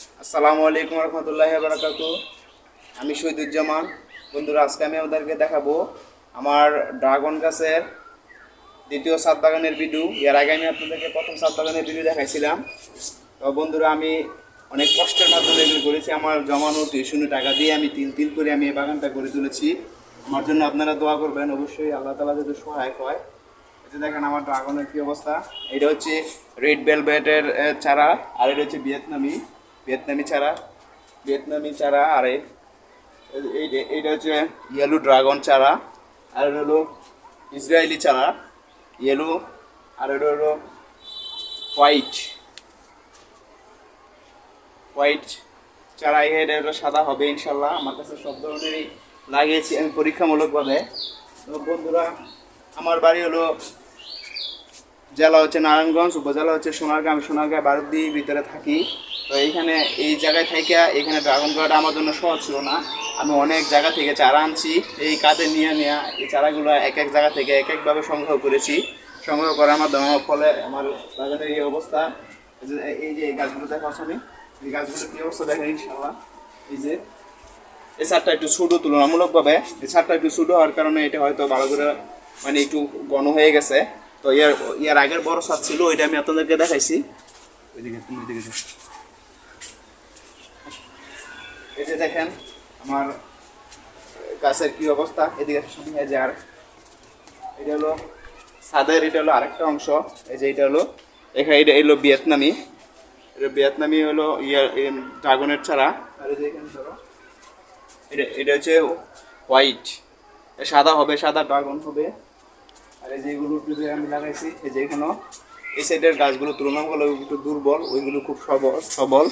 আসসালামু আলাইকুম রহমতুল্লাহ বারাকাতু আমি শহীদুজ্জামান। বন্ধুরা আজকে আমি আপনাদেরকে দেখাবো আমার ড্রাগন গাছের দ্বিতীয় সাত বাগানের ভিডিও। এর আগে আমি আপনাদেরকে প্রথম সাত বাগানের ভিডিও দেখাইছিলাম। তো বন্ধুরা আমি অনেক কষ্টের মাধ্যমে এগুলো করেছি। আমার জমানো টিউশনি টাকা দিয়ে আমি তিল তিল করে আমি এই বাগানটা করে তুলেছি। আমার জন্য আপনারা দোয়া করবেন। অবশ্যই আল্লাহ তালা যদি সহায়ক হয়। এই দেখেন আমার ড্রাগনের কী অবস্থা। এটা হচ্ছে রেড ভেলভেটের আহ, চারা। আর এটা হচ্ছে ভিয়েতনামি। ভিয়েতনামি চারা ভিয়েতনামি চারা আর এই- এই- এইটা হচ্ছে ইয়েলো ড্রাগন চারা আর এটা হলো ইসরায়েলি চারা ইয়েলো, আর এটা হলো হোয়াইট। হোয়াইট চারা এটা হলো সাদা হবে, ইনশাল্লাহ। আমার কাছে সব ধরনেরই লাগিয়েছি আমি পরীক্ষামূলকভাবে। তো বন্ধুরা, আমার বাড়ি হলো, জেলা হচ্ছে নারায়ণগঞ্জ, উপজেলা হচ্ছে সোনারগাঁ। আমি সোনারগাঁ বারুদ্দি ভিতরে থাকি। তো এইখানে এই জায়গায় থেকে এখানে ড্রাগন করাটা আমার জন্য সহজ ছিল না। আমি অনেক জায়গা থেকে চারা আনছি, এই কাঁধে নিয়ে নেওয়া এই চারাগুলো এক এক জায়গা থেকে এক একভাবে সংগ্রহ করেছি। সংগ্রহ করার মাধ্যমে আমার ফলে আমার বাগানের এই অবস্থা, এই যে- এই গাছগুলো দেখা আমি এই গাছগুলো কি অবস্থা দেখেন ইনশাল্লাহ এই যে, এই সারটা একটু ছোটো তুলনামূলকভাবে, এই সারটা একটু ছোটো হওয়ার কারণে এটা হয়তো ভালো করে মানে একটু ঘন হয়ে গেছে। তো ইয়ার ইয়ার আগের বড় সার ছিল, ওইটা আমি আপনাদেরকে দেখাইছি। ওইদিকে তুমি এই যে দেখেন, আমার গাছের কি অবস্থা? এদিকে শুধু এই যে আর, এটা হলো সাদের, এটা হলো আরেকটা অংশ। এই যে এটা হলো, এখানে এটা এলো ভিয়েতনামি। এটা ভিয়েতনামি হলো ইয়ার ড্রাগনের চারা। আর এই ধরো, এটা এটা হচ্ছে হোয়াইট। সাদা হবে, সাদা ড্রাগন হবে। আর এই যেগুলো আমি লাগাইছি, এই যে এখানেও। এই সাইডের গাছগুলো তুলনামূলক একটু দুর্বল, ওইগুলো খুব সবল সবল।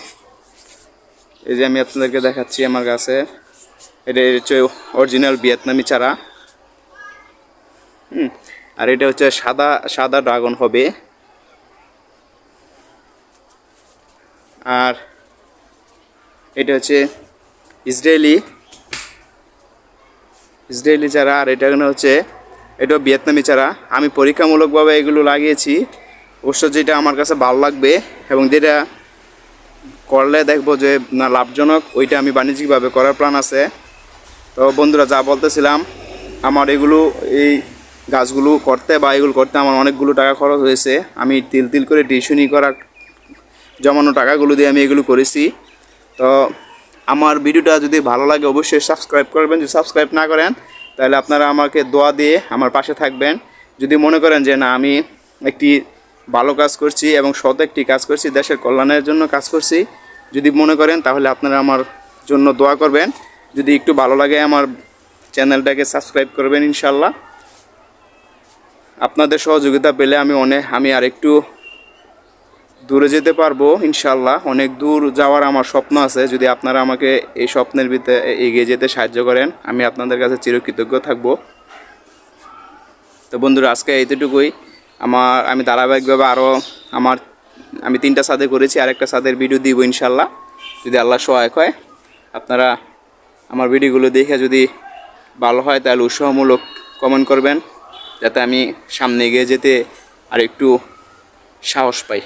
এই যে আমি আপনাদেরকে দেখাচ্ছি আমার কাছে। এটা হচ্ছে অরিজিনাল ভিয়েতনামি চারা। হুম, আর এটা হচ্ছে সাদা সাদা ড্রাগন হবে। আর এটা হচ্ছে ইসরায়েলি ইসরায়েলি চারা, আর এটা হচ্ছে, এটা ভিয়েতনামি চারা। আমি পরীক্ষামূলকভাবে এগুলো লাগিয়েছি। অবশ্য যেটা আমার কাছে ভালো লাগবে এবং যেটা করলে দেখব যে, না, লাভজনক। ওইটা আমি বাণিজ্যিকভাবে করার প্ল্যান আছে। তো বন্ধুরা, যা বলতেছিলাম, আমার এগুলো, এই গাছগুলো করতে বা এগুলো করতে আমার অনেকগুলো টাকা খরচ হয়েছে। আমি তিল তিল করে টিউশনি করা জমানো টাকাগুলো দিয়ে আমি এগুলো করেছি। তো আমার ভিডিওটা যদি ভালো লাগে, অবশ্যই সাবস্ক্রাইব করবেন। যদি সাবস্ক্রাইব না করেন, তাহলে আপনারা আমাকে দোয়া দিয়ে আমার পাশে থাকবেন। যদি মনে করেন যে, না, আমি একটি ভালো কাজ করছি এবং সৎ একটি কাজ করছি, দেশের কল্যাণের জন্য কাজ করছি। যদি মনে করেন তাহলে আপনারা আমার জন্য দোয়া করবেন। যদি একটু ভালো লাগে আমার চ্যানেলটাকে সাবস্ক্রাইব করবেন ইনশাল্লাহ আপনাদের সহযোগিতা পেলে আমি অনেক, আমি আর একটু দূরে যেতে পারব ইনশাল্লাহ অনেক দূর যাওয়ার আমার স্বপ্ন আছে। যদি আপনারা আমাকে এই স্বপ্নের ভিতরে এগিয়ে যেতে সাহায্য করেন, আমি আপনাদের কাছে চিরকৃতজ্ঞ থাকব। তো বন্ধুরা, আজকে এইটুকুই। আমার, আমি ধারাবাহিকভাবে আরও আমার, আমি তিনটা সাদে করেছি, আরেকটা সাদের ভিডিও দিব ইনশাল্লাহ। যদি আল্লাহ সহায়ক হয়, আপনারা আমার ভিডিওগুলো দেখে যদি ভালো হয়, তাহলে উৎসাহমূলক কমেন্ট করবেন, যাতে আমি সামনে এগিয়ে যেতে আর একটু সাহস পাই।